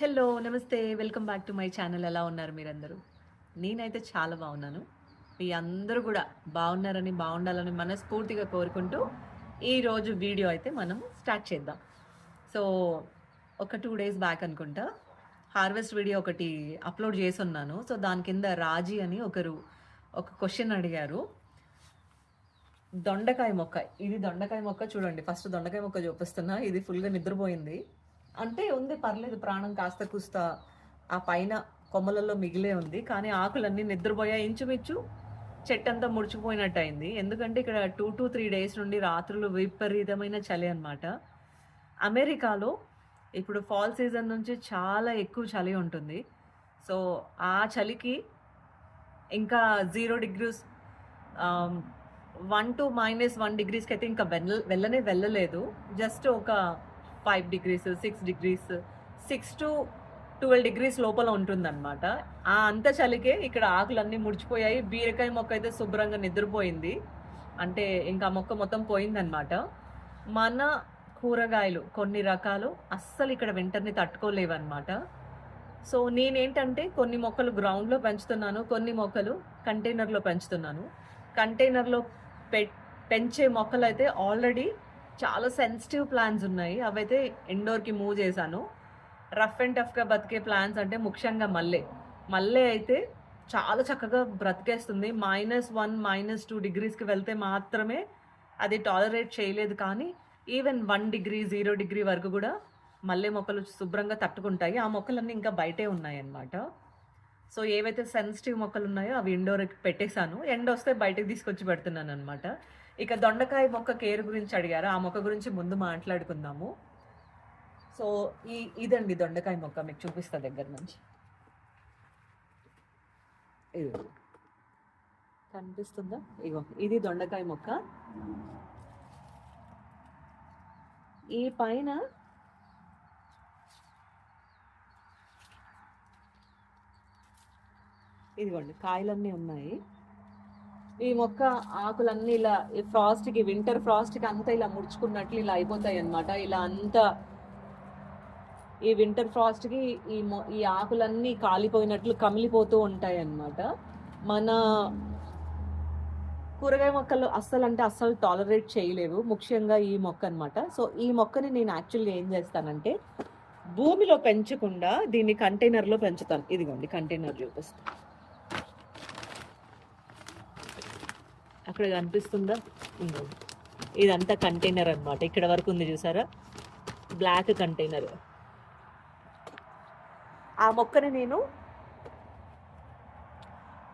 Hello నమస్తే. Welcome back to my channel. ఎలా ఉన్నారు మీరందరూ? నేనైతే చాలా బాగున్నాను. మీ అందరూ కూడా బాగున్నారని బాగుండాలని మనస్ఫూర్తిగా కోరుకుంటూ ఈరోజు వీడియో అయితే మనం స్టార్ట్ చేద్దాం. సో ఒక టూ డేస్ బ్యాక్ అనుకుంటా హార్వెస్ట్ వీడియో ఒకటి అప్లోడ్ చేసి ఉన్నాను సో దాని కింద రాజీ అని ఒకరు ఒక క్వశ్చన్ అడిగారు. దొండకాయ మొక్క. ఇది దొండకాయ మొక్క చూడండి. ఫస్ట్ దొండకాయ మొక్క చూపిస్తున్నా. ఇది ఫుల్గా నిద్రపోయింది. అంటే ఉంది పర్లేదు. ప్రాణం కాస్త కూస్త ఆ పైన కొమ్మలలో మిగిలే ఉంది. కానీ ఆకులన్నీ నిద్రపోయా ఇంచుమించు చెట్టు అంతా ముడిచిపోయినట్టు అయింది. ఎందుకంటే ఇక్కడ టూ టు త్రీ డేస్ నుండి రాత్రులు విపరీతమైన చలి అనమాట అమెరికాలో ఇప్పుడు ఫాల్ సీజన్ నుంచి చాలా ఎక్కువ చలి ఉంటుంది. సో ఆ చలికి ఇంకా zero degrees one to minus one డిగ్రీస్కి అయితే ఇంకా వెళ్ళ వెళ్ళనే వెళ్ళలేదు. జస్ట్ ఒక five degrees six degrees six to twelve degrees లోపల ఉంటుందన్నమాట. ఆ అంత చలికే ఇక్కడ ఆకులన్నీ ముడిచిపోయాయి. బీరకాయ మొక్క అయితే శుభ్రంగా నిద్రపోయింది. అంటే ఇంకా మొక్క మొత్తం పోయిందనమాట మన కూరగాయలు కొన్ని రకాలు అస్సలు ఇక్కడ వింటర్ని తట్టుకోలేవన్నమాట. సో నేనేంటంటే కొన్ని మొక్కలు గ్రౌండ్లో పెంచుతున్నాను కొన్ని మొక్కలు కంటైనర్లో పెంచుతున్నాను. కంటైనర్లో పె పెంచే మొక్కలు అయితే ఆల్రెడీ చాలా సెన్సిటివ్ ప్లాన్స్ ఉన్నాయి. అవైతే ఇండోర్కి మూవ్ చేశాను. రఫ్ అండ్ టఫ్గా బతికే ప్లాన్స్ అంటే ముఖ్యంగా మల్లె. మల్లె అయితే చాలా చక్కగా బ్రతికేస్తుంది. మైనస్ వన్ మైనస్ టూ డిగ్రీస్కి వెళ్తే మాత్రమే అది టాలరేట్ చేయలేదు. కానీ even one degree zero degree వరకు కూడా మల్లె మొక్కలు శుభ్రంగా తట్టుకుంటాయి. ఆ మొక్కలన్నీ ఇంకా బయటే ఉన్నాయన్నమాట. సో ఏవైతే సెన్సిటివ్ మొక్కలు ఉన్నాయో అవి ఇండోర్కి పెట్టేశాను. ఎండ వస్తే బయటకు తీసుకొచ్చి పెడుతున్నాను అనమాట ఇక దొండకాయ మొక్క కేర్ గురించి అడిగారు. ఆ మొక్క గురించి ముందు మాట్లాడుకుందాము. సో ఈ ఇదండి దొండకాయ మొక్క మీకు చూపిస్తా దగ్గర నుంచి. ఇది కనిపిస్తుందా? ఇగో ఇది దొండకాయ మొక్క. ఈ పైన ఇదిగోండి కాయలన్నీ ఉన్నాయి. ఈ మొక్క ఆకులన్నీ ఇలా ఈ ఫ్రాస్ట్కి వింటర్ ఫ్రాస్ట్కి అంతా ఇలా ముడుచుకున్నట్లు ఇలా అయిపోతాయి అన్నమాట. ఇలా అంతా ఈ వింటర్ ఫ్రాస్ట్కి ఈ మొ- ఈ ఆకులన్నీ కాలిపోయినట్లు కమిలిపోతూ ఉంటాయి అన్నమాట. మన కూరగాయ మొక్కలు అస్సలు అంటే అస్సలు టాలరేట్ చేయలేవు. ముఖ్యంగా ఈ మొక్క అన్నమాట. సో ఈ మొక్కని నేను యాక్చువల్గా ఏం చేస్తానంటే భూమిలో పెంచకుండా దీన్ని కంటైనర్లో పెంచుతాను. ఇదిగోండి కంటైనర్ చూపిస్తాను అక్కడ కనిపిస్తుందా? ఇదంతా కంటైనర్ అనమాట ఇక్కడ వరకు ఉంది చూసారా? బ్లాక్ కంటైనర్ ఆ మొక్కని నేను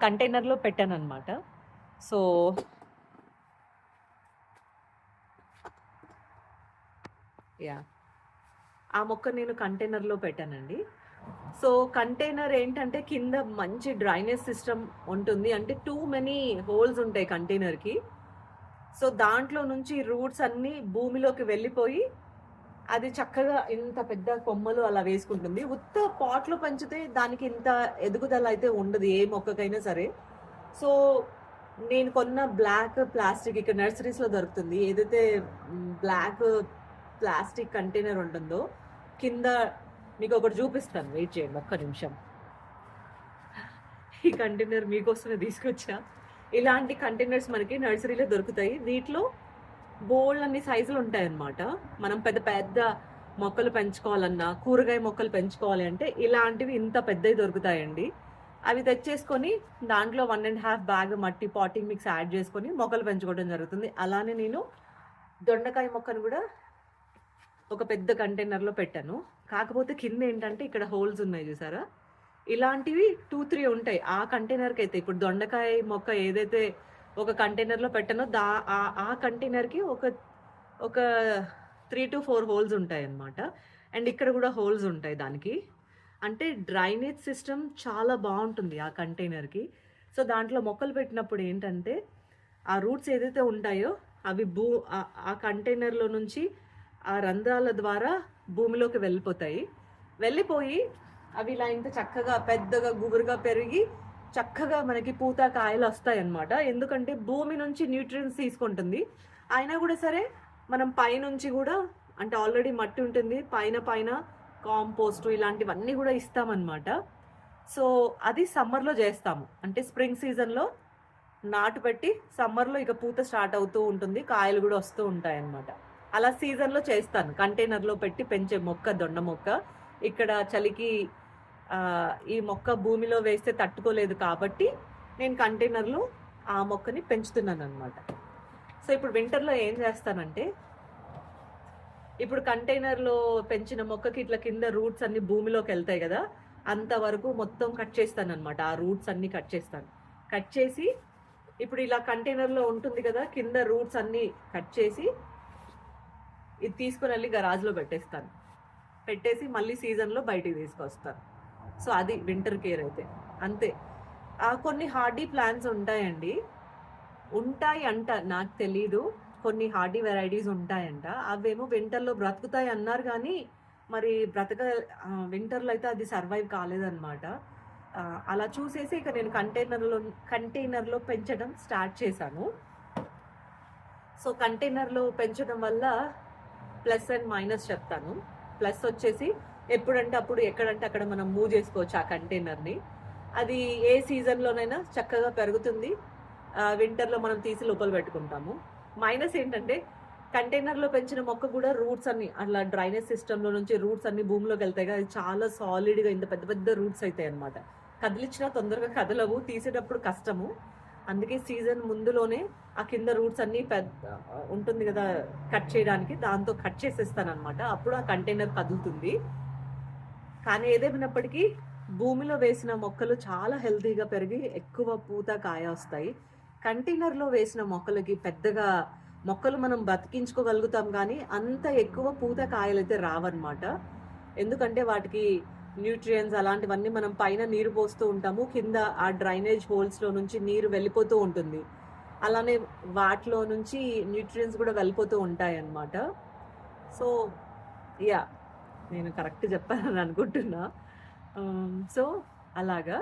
కంటైనర్లో పెట్టాను అనమాట సో యా ఆ మొక్క నేను కంటైనర్లో పెట్టానండి. సో కంటైనర్ ఏంటంటే కింద మంచి డ్రైనేజ్ సిస్టమ్ ఉంటుంది. అంటే టూ మెనీ హోల్స్ ఉంటాయి కంటైనర్కి. సో దాంట్లో నుంచి రూట్స్ అన్నీ భూమిలోకి వెళ్ళిపోయి అది చక్కగా ఇంత పెద్ద కొమ్మలు అలా వేసుకుంటుంది. ఉత్త పాట్లో పెంచితే దానికి ఇంత ఎదుగుదల అయితే ఉండదు ఏ మొక్కకైనా సరే. సో నేను కొన్న బ్లాక్ ప్లాస్టిక్ ఇక్కడ నర్సరీస్లో దొరుకుతుంది. ఏదైతే బ్లాక్ ప్లాస్టిక్ కంటైనర్ ఉంటుందో కింద మీకు ఒకటి చూపిస్తాను. వెయిట్ చేయండి ఒక్క నిమిషం. ఈ కంటైనర్ మీకోసమే తీసుకొచ్చా? ఇలాంటి కంటైనర్స్ మనకి నర్సరీలో దొరుకుతాయి. వీటిలో బోల్డ్ అన్ని సైజులు ఉంటాయి అన్నమాట మనం పెద్ద పెద్ద మొక్కలు పెంచుకోవాలన్నా కూరగాయ మొక్కలు పెంచుకోవాలి అంటే ఇలాంటివి ఇంత పెద్దవి దొరుకుతాయండి. అవి తెచ్చేసుకొని దాంట్లో వన్ అండ్ హాఫ్ బ్యాగ్ మట్టి పాటింగ్ మిక్స్ యాడ్ చేసుకొని మొక్కలు పెంచుకోవడం జరుగుతుంది. అలానే నేను దొండకాయ మొక్కను కూడా ఒక పెద్ద కంటైనర్లో పెట్టాను. కాకపోతే కింద ఏంటంటే ఇక్కడ హోల్స్ ఉన్నాయి చూసారా? ఇలాంటివి టూ త్రీ ఉంటాయి. ఆ కంటైనర్కి అయితే ఇప్పుడు దొండకాయ మొక్క ఏదైతే ఒక కంటైనర్లో పెట్టానో దా ఆ- ఆ కంటైనర్కి ఒక ఒక త్రీ టు ఫోర్ హోల్స్ ఉంటాయి అన్నమాట అండ్ ఇక్కడ కూడా హోల్స్ ఉంటాయి దానికి. అంటే డ్రైనేజ్ సిస్టమ్ చాలా బాగుంటుంది ఆ కంటైనర్కి సో దాంట్లో మొక్కలు పెట్టినప్పుడు ఏంటంటే ఆ రూట్స్ ఏదైతే ఉంటాయో అవి భూ ఆ కంటైనర్లో నుంచి ఆ రంధ్రాల ద్వారా భూమిలోకి వెళ్ళిపోతాయి. వెళ్ళిపోయి అవి ఇలా ఇంత చక్కగా పెద్దగా గుబురుగా పెరిగి చక్కగా మనకి పూత కాయలు వస్తాయి అన్నమాట ఎందుకంటే భూమి నుంచి న్యూట్రియన్స్ తీసుకుంటుంది. అయినా కూడా సరే మనం పైనుంచి కూడా అంటే ఆల్రెడీ మట్టి ఉంటుంది. పైన పైన కాంపోస్ట్ ఇలాంటివన్నీ కూడా ఇస్తామన్నమాట. సో అది సమ్మర్లో చేస్తాము. అంటే స్ప్రింగ్ సీజన్లో నాటు పెట్టి సమ్మర్లో ఇక పూత స్టార్ట్ అవుతూ ఉంటుంది. కాయలు కూడా వస్తూ ఉంటాయి అన్నమాట అలా సీజన్లో చేస్తాను. కంటైనర్లో పెట్టి పెంచే మొక్క దొండ మొక్క. ఇక్కడ చలికి ఈ మొక్క భూమిలో వేస్తే తట్టుకోలేదు కాబట్టి నేను కంటైనర్లో ఆ మొక్కని పెంచుతున్నాను అనమాట సో ఇప్పుడు వింటర్లో ఏం చేస్తానంటే ఇప్పుడు కంటైనర్లో పెంచిన మొక్కకి ఇట్లా కింద రూట్స్ అన్ని భూమిలోకి వెళ్తాయి కదా అంతవరకు మొత్తం కట్ చేస్తాను అనమాట ఆ రూట్స్ అన్ని కట్ చేస్తాను. కట్ చేసి ఇప్పుడు ఇలా కంటైనర్లో ఉంటుంది కదా కింద రూట్స్ అన్ని కట్ చేసి ఇది తీసుకుని వెళ్ళి గరాజ్లో పెట్టేస్తాను. పెట్టేసి మళ్ళీ సీజన్లో బయటికి తీసుకొస్తాను. సో అది వింటర్ కేర్ అయితే. అంతే. కొన్ని హార్డీ ప్లాన్స్ ఉంటాయండి. ఉంటాయి అంట నాకు తెలీదు. కొన్ని హార్డీ వెరైటీస్ ఉంటాయంట. అవేమో వింటర్లో బ్రతుకుతాయి అన్నారు కానీ మరి బ్రతక వింటర్లో అయితే అది సర్వైవ్ కాలేదన్నమాట. అలా చూసేసి ఇక నేను కంటైనర్లో కంటైనర్లో పెంచడం స్టార్ట్ చేశాను. సో కంటైనర్లో పెంచడం వల్ల ప్లస్ అండ్ మైనస్ చెప్తాను. ప్లస్ వచ్చేసి ఎప్పుడంటే అప్పుడు ఎక్కడంటే అక్కడ మనం మూవ్ చేసుకోవచ్చు ఆ కంటైనర్ని. అది ఏ సీజన్లోనైనా చక్కగా పెరుగుతుంది. వింటర్లో మనం తీసి లోపల పెట్టుకుంటాము. మైనస్ ఏంటంటే కంటైనర్లో పెంచిన మొక్క కూడా రూట్స్ అన్ని అట్లా డ్రైనేజ్ సిస్టంలో నుంచి రూట్స్ అన్ని భూమిలోకి వెళ్తాయి కదా అది చాలా సాలిడ్గా ఇంత పెద్ద పెద్ద రూట్స్ అవుతాయి అనమాట కదిలిచ్చినా తొందరగా కదలవు తీసేటప్పుడు కష్టము. అందుకే సీజన్ ముందులోనే ఆ కింద రూట్స్ అన్ని పెద్ద ఉంటుంది కదా కట్ చేయడానికి దాంతో కట్ చేసేస్తాను అనమాట అప్పుడు ఆ కంటైనర్ కదులుతుంది. కానీ ఏదేమైనప్పటికీ భూమిలో వేసిన మొక్కలు చాలా హెల్తీగా పెరిగి ఎక్కువ పూత కాయ వస్తాయి. కంటైనర్లో వేసిన మొక్కలకి పెద్దగా మొక్కలు మనం బతికించుకోగలుగుతాం కానీ అంత ఎక్కువ పూత కాయలు అయితే రావన్నమాట. ఎందుకంటే వాటికి న్యూట్రియన్స్ అలాంటివన్నీ మనం పైన నీరు పోస్తూ ఉంటాము కింద ఆ డ్రైనేజ్ హోల్స్లో నుంచి నీరు వెళ్ళిపోతూ ఉంటుంది. అలానే వాటిలో నుంచి న్యూట్రియన్స్ కూడా వెళ్ళిపోతూ ఉంటాయి అన్నమాట సో యా నేను కరెక్ట్ చెప్పానని అనుకుంటున్నా. సో అలాగా.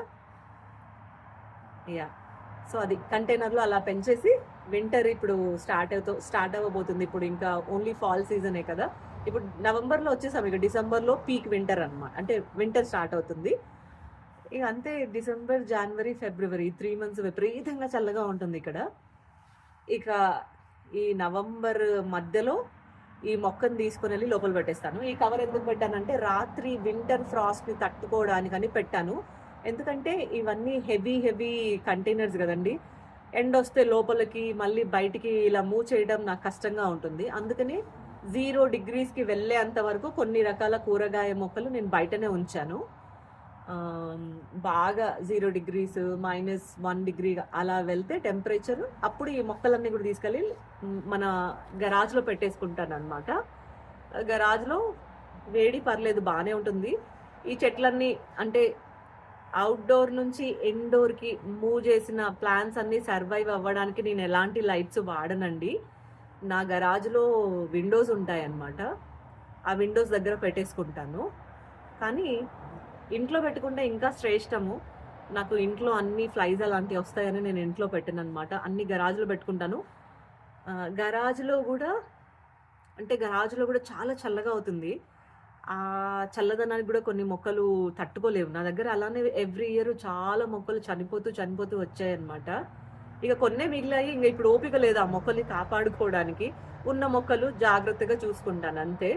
యా సో అది కంటైనర్లో అలా పెంచేసి వింటర్ ఇప్పుడు స్టార్ట్ అవుతూ స్టార్ట్ అవ్వబోతుంది. ఇప్పుడు ఇంకా ఓన్లీ ఫాల్ సీజనే కదా. ఇప్పుడు నవంబర్లో వచ్చేసాం ఇక డిసెంబర్లో పీక్ వింటర్ అనమాట అంటే వింటర్ స్టార్ట్ అవుతుంది. ఇక అంతే డిసెంబర్ జనవరి ఫిబ్రవరి త్రీ మంత్స్ విపరీతంగా చల్లగా ఉంటుంది ఇక్కడ. ఇక ఈ నవంబర్ మధ్యలో ఈ మొక్కను తీసుకుని వెళ్ళి లోపల పెట్టేస్తాను. ఈ కవర్ ఎందుకు పెట్టానంటే రాత్రి వింటర్ ఫ్రాస్ట్ని తట్టుకోవడానికని పెట్టాను. ఎందుకంటే ఇవన్నీ హెవీ హెవీ కంటైనర్స్ కదండి. ఎండ్ వస్తే లోపలికి మళ్ళీ బయటికి ఇలా మూవ్ చేయడం నాకు కష్టంగా ఉంటుంది. అందుకని జీరో డిగ్రీస్కి వెళ్ళేంత వరకు కొన్ని రకాల కూరగాయ మొక్కలు నేను బయటనే ఉంచాను. బాగా zero degrees minus one degree అలా వెళ్తే టెంపరేచర్ అప్పుడు ఈ మొక్కలన్నీ కూడా తీసుకెళ్ళి మన గరాజ్లో పెట్టేసుకుంటాను అనమాట గరాజ్లో వేడి పర్లేదు బాగానే ఉంటుంది. ఈ చెట్లన్నీ అంటే అవుట్డోర్ నుంచి ఇండోర్కి మూవ్ చేసిన ప్లాన్స్ అన్నీ సర్వైవ్ అవ్వడానికి నేను ఎలాంటి లైట్స్ వాడనండి. నా గరాజ్లో విండోస్ ఉంటాయన్నమాట. ఆ విండోస్ దగ్గర పెట్టేసుకుంటాను. కానీ ఇంట్లో పెట్టుకుంటే ఇంకా శ్రేష్టము. నాకు ఇంట్లో అన్ని ఫ్లైస్ అలాంటివి వస్తాయని నేను ఇంట్లో పెట్టాను అనమాట అన్ని గరాజ్లో పెట్టుకుంటాను. గరాజులో గరాజ్లో కూడా అంటే గరాజ్లో కూడా చాలా చల్లగా అవుతుంది. ఆ చల్లదనానికి కూడా కొన్ని మొక్కలు తట్టుకోలేవు. నా దగ్గర అలానే ఎవ్రీ ఇయర్ చాలా మొక్కలు చనిపోతూ చనిపోతూ వచ్చాయన్నమాట. ఇక కొన్నే మిగిలాయి ఇంకా ఇప్పుడు ఓపిక లేదు ఆ మొక్కల్ని కాపాడుకోవడానికి. ఉన్న మొక్కలు జాగ్రత్తగా చూసుకుంటాను అంతే.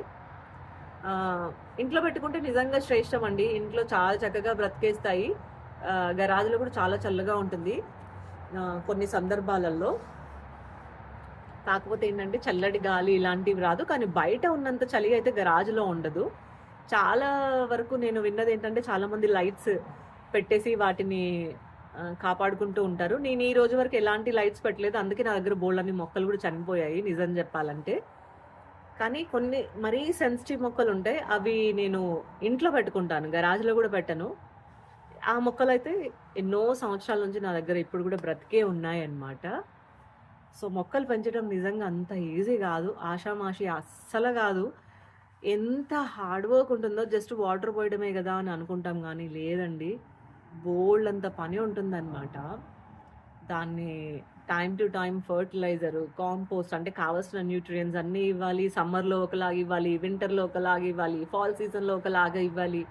ఇంట్లో పెట్టుకుంటే నిజంగా శ్రేష్టం అండి. ఇంట్లో చాలా చక్కగా బ్రతికేస్తాయి. గరాజులు గరాజులో కూడా చాలా చల్లగా ఉంటుంది కొన్ని సందర్భాలలో. కాకపోతే ఏంటంటే చల్లటి గాలి ఇలాంటివి రాదు. కానీ బయట ఉన్నంత చలి అయితే గరాజులో ఉండదు. చాలా వరకు నేను విన్నది ఏంటంటే చాలామంది లైట్స్ పెట్టేసి వాటిని కాపాడుకుంటూ ఉంటారు. నేను ఈ రోజు వరకు ఎలాంటి లైట్స్ పెట్టలేదు. అందుకే నా దగ్గర బోల్డ్ అన్ని మొక్కలు కూడా చనిపోయాయి నిజం చెప్పాలంటే. కానీ కొన్ని మరీ సెన్సిటివ్ మొక్కలు ఉంటాయి అవి నేను ఇంట్లో పెట్టుకుంటాను గరాజ్లో కూడా పెట్టను. ఆ మొక్కలు అయితే ఎన్నో సంవత్సరాల నుంచి నా దగ్గర ఇప్పుడు కూడా బ్రతికే ఉన్నాయన్నమాట. సో మొక్కలు పెంచడం నిజంగా అంత ఈజీ కాదు. ఆషామాషి అస్సలు కాదు. ఎంత హార్డ్ వర్క్ ఉంటుందో జస్ట్ వాటర్ పోయడమే కదా అని అనుకుంటాం కానీ లేదండి. బోల్డ్ అంత పని ఉంటుందన్నమాట. దాన్ని time to time fertiliser compost అంటే కావాల్సిన న్యూట్రియన్స్ అన్నీ ఇవ్వాలి. సమ్మర్లో ఒకలాగా ఇవ్వాలి వింటర్లో ఒకలాగా ఇవ్వాలి ఫాల్ సీజన్లో ఒకలాగా ఇవ్వాలి.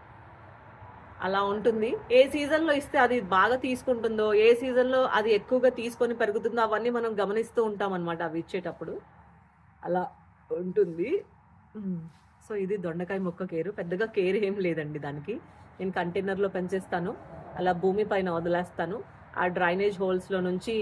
అలా ఉంటుంది. ఏ సీజన్లో ఇస్తే అది బాగా తీసుకుంటుందో ఏ సీజన్లో అది ఎక్కువగా తీసుకొని పెరుగుతుందో అవన్నీ మనం గమనిస్తూ ఉంటాం అనమాట అవి ఇచ్చేటప్పుడు. అలా ఉంటుంది. సో ఇది దొండకాయ మొక్క కేరు. పెద్దగా కేర్ ఏం లేదండి దానికి. నేను కంటైనర్లో పెంచేస్తాను. అలా భూమి పైన వదిలేస్తాను. ఆ డ్రైనేజ్ హోల్స్లో నుంచి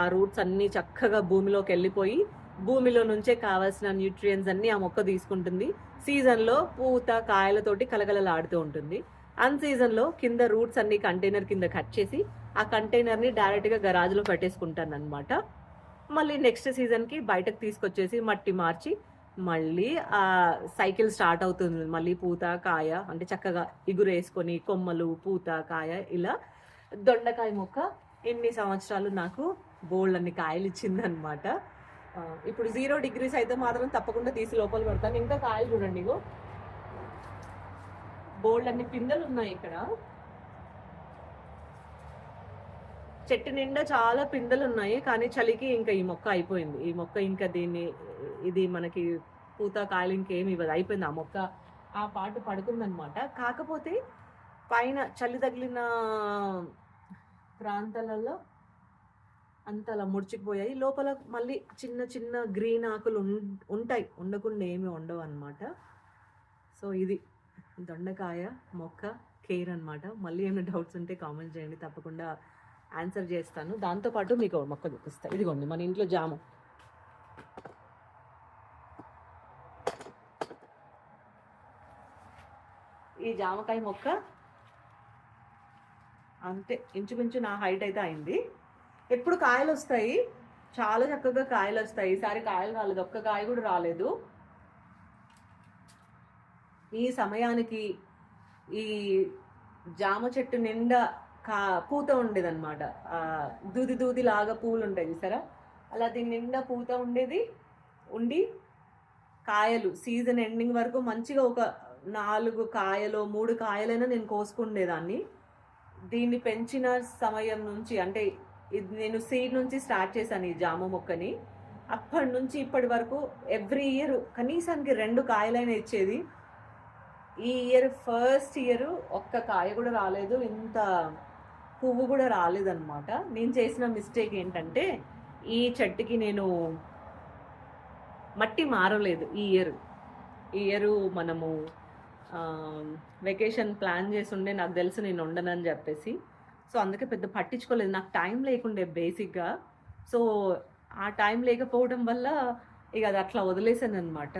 ఆ రూట్స్ అన్నీ చక్కగా భూమిలోకి వెళ్ళిపోయి భూమిలో నుంచే కావాల్సిన న్యూట్రియన్స్ అన్నీ ఆ మొక్క తీసుకుంటుంది. సీజన్లో పూత కాయలతోటి కలగలలాడుతూ ఉంటుంది. అన్ సీజన్లో కింద రూట్స్ అన్ని కంటైనర్ కింద కట్ చేసి ఆ కంటైనర్ని డైరెక్ట్గా గరాజులో పెట్టేసుకుంటాను అనమాట మళ్ళీ నెక్స్ట్ సీజన్కి బయటకు తీసుకొచ్చేసి మట్టి మార్చి మళ్ళీ ఆ సైకిల్ స్టార్ట్ అవుతుంది. మళ్ళీ పూత కాయ అంటే చక్కగా ఇగురు వేసుకొని కొమ్మలు పూత కాయ ఇలా దొండకాయ మొక్క ఎన్ని సంవత్సరాలు నాకు బోల్డ్ అన్ని కాయలు ఇచ్చిందనమాట ఇప్పుడు జీరో డిగ్రీస్ అయితే మాత్రం తప్పకుండా తీసి లోపల పెడతాను. ఇంకా కాయలు చూడండి ఇగో. బోల్డ్ అన్ని పిందెలు ఉన్నాయి ఇక్కడ. చెట్టు నిండా చాలా పిందెలు ఉన్నాయి కానీ చలికి ఇంకా ఈ మొక్క అయిపోయింది. ఈ మొక్క ఇంకా దీన్ని ఇది మనకి పూత కాయలు ఇంకేమి ఇవ్వదు. అయిపోయింది ఆ మొక్క. ఆ పాటు పడుకుందనమాట కాకపోతే పైన చలి తగిలిన ప్రాంతాలలో అంత అలా లోపల మళ్ళీ చిన్న చిన్న గ్రీన్ ఆకులు ఉం- ఉంటాయి. ఉండకుండా ఏమి ఉండవు అనమాట సో ఇది దొండకాయ మొక్క కేర్ అన్నమాట. మళ్ళీ ఏమైనా డౌట్స్ ఉంటే కామెంట్ చేయండి. తప్పకుండా ఆన్సర్ చేస్తాను. దాంతోపాటు మీకు మొక్క చూపిస్తాను ఇదిగోండి మన ఇంట్లో జాము. ఈ జామకాయ మొక్క అంతే ఇంచుమించు నా హైట్ అయితే అయింది. ఎప్పుడు కాయలు వస్తాయి? చాలా చక్కగా కాయలు వస్తాయి. ఈసారి కాయలు రాలేదు ఒక్క కాయ కూడా రాలేదు. ఈ సమయానికి ఈ జామ చెట్టు నిండా కా పూత ఉండేదన్నమాట. దూది దూది లాగా పూలు ఉంటాయి చూసారా? అలా దీని నిండా పూత ఉండేది. ఉండి కాయలు సీజన్ ఎండింగ్ వరకు మంచిగా ఒక నాలుగు కాయలు మూడు కాయలైనా నేను కోసుకుండేదాన్ని. దీన్ని పెంచిన సమయం నుంచి అంటే ఇది నేను సీడ్ నుంచి స్టార్ట్ చేశాను ఈ జామ మొక్కని. అప్పటి నుంచి ఇప్పటి వరకు ఎవ్రీ ఇయర్ కనీసానికి రెండు కాయలైనా ఇచ్చేది. ఈ ఇయర్ ఫస్ట్ ఇయర్ ఒక్క కాయ కూడా రాలేదు. ఇంత పువ్వు కూడా రాలేదన్నమాట. నేను చేసిన మిస్టేక్ ఏంటంటే ఈ చెట్టుకి నేను మట్టి మారలేదు ఈ ఇయర్ ఈ ఇయర్ మనము వెకేషన్ ప్లాన్ చేసి ఉండే నాకు తెలుసు నేను ఉండనని చెప్పేసి. సో అందుకే పెద్ద పట్టించుకోలేదు. నాకు టైం లేకుండే బేసిక్గా సో ఆ టైం లేకపోవడం వల్ల ఇక అది అట్లా వదిలేసాను అనమాట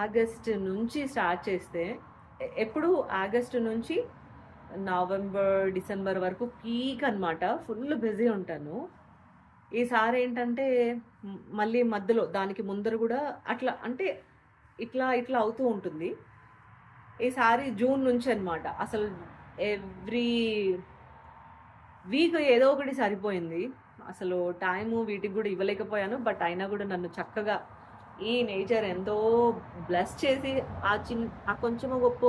ఆగస్ట్ నుంచి స్టార్ట్ చేస్తే ఎప్పుడు ఆగస్ట్ నుంచి నవంబర్ డిసెంబర్ వరకు పీక్ అనమాట ఫుల్ బిజీ ఉంటాను. ఈసారి ఏంటంటే మళ్ళీ మధ్యలో దానికి ముందర కూడా అట్లా అంటే ఇట్లా ఇట్లా అవుతూ ఉంటుంది. ఈసారి జూన్ నుంచి అనమాట అసలు ఎవ్రీ వీక్ ఏదో ఒకటి సరిపోయింది. అసలు టైము వీటికి కూడా ఇవ్వలేకపోయాను. బట్ అయినా కూడా నన్ను చక్కగా ఈ నేచర్ ఎంతో బ్లెస్ చేసి ఆ చిన్న ఆ కొంచెం గొప్ప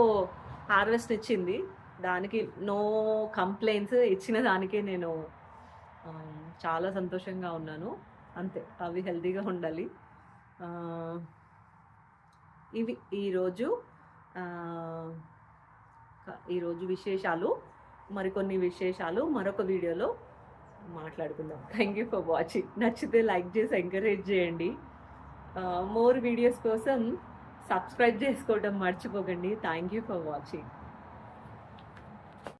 హార్వెస్ట్ ఇచ్చింది. దానికి నో కంప్లైంట్స్ ఇచ్చిన దానికే నేను um, చాలా సంతోషంగా ఉన్నాను. అంతే అవి హెల్తీగా ఉండాలి. ఇవి ఈరోజు ఈరోజు విశేషాలు మరికొన్ని విశేషాలు మరొక వీడియోలో మాట్లాడుకుందాం. థ్యాంక్ యూ ఫర్ వాచింగ్ నచ్చితే లైక్ చేసి ఎంకరేజ్ చేయండి. మోర్ వీడియోస్ కోసం సబ్స్క్రైబ్ చేసుకోవడం మర్చిపోకండి. Thank you for watching